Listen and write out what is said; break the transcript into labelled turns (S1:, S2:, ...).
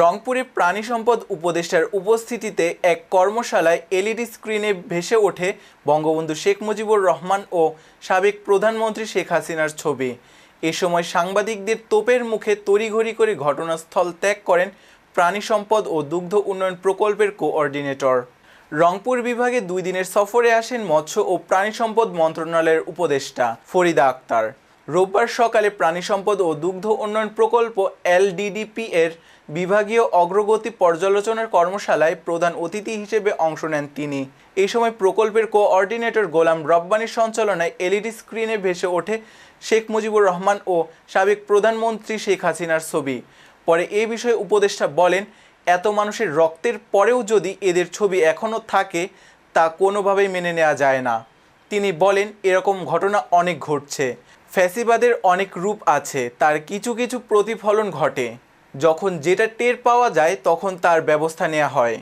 S1: রংপুরে প্রাণী সম্পদ উপদেষ্টার উপস্থিতিতে এক কর্মশালায় এলইডি স্ক্রিনে ভেসে ওঠে বঙ্গবন্ধু শেখ মুজিবুর রহমান ও সাবেক প্রধানমন্ত্রী শেখ হাসিনার ছবি। এ সময় সাংবাদিকদের তোপের মুখে তড়িঘড়ি করে ঘটনাস্থল ত্যাগ করেন প্রাণী সম্পদ ও দুগ্ধ উন্নয়ন প্রকল্পের কোঅর্ডিনেটর। রংপুর বিভাগে দুই দিনের সফরে আসেন মৎস্য ও প্রাণী সম্পদ মন্ত্রণালয়ের উপদেষ্টা ফরিদা আক্তার। রোববার সকালে প্রাণী সম্পদ ও দুগ্ধ উন্নয়ন প্রকল্প এলডিডিপি এর বিভাগীয় অগ্রগতি পর্যালোচনার কর্মশালায় প্রধান অতিথি হিসেবে অংশ নেন তিনি। এই সময় প্রকল্পের কোঅর্ডিনেটর গোলাম রব্বানির সঞ্চালনায় এলইডি স্ক্রিনে ভেসে ওঠে শেখ মুজিবুর রহমান ও সাবেক প্রধানমন্ত্রী শেখ হাসিনার ছবি। পরে এ বিষয়ে উপদেষ্টা বলেন, এত মানুষের রক্তের পরেও যদি এদের ছবি এখনও থাকে, তা কোনোভাবেই মেনে নেওয়া যায় না। তিনি বলেন, এরকম ঘটনা অনেক ঘটছে। ফ্যাসিবাদের অনেক রূপ আছে, তার কিছু কিছু প্রতিফলন ঘটে। যখন যেটা টের পাওয়া যায়, তখন তার ব্যবস্থা নেওয়া হয়।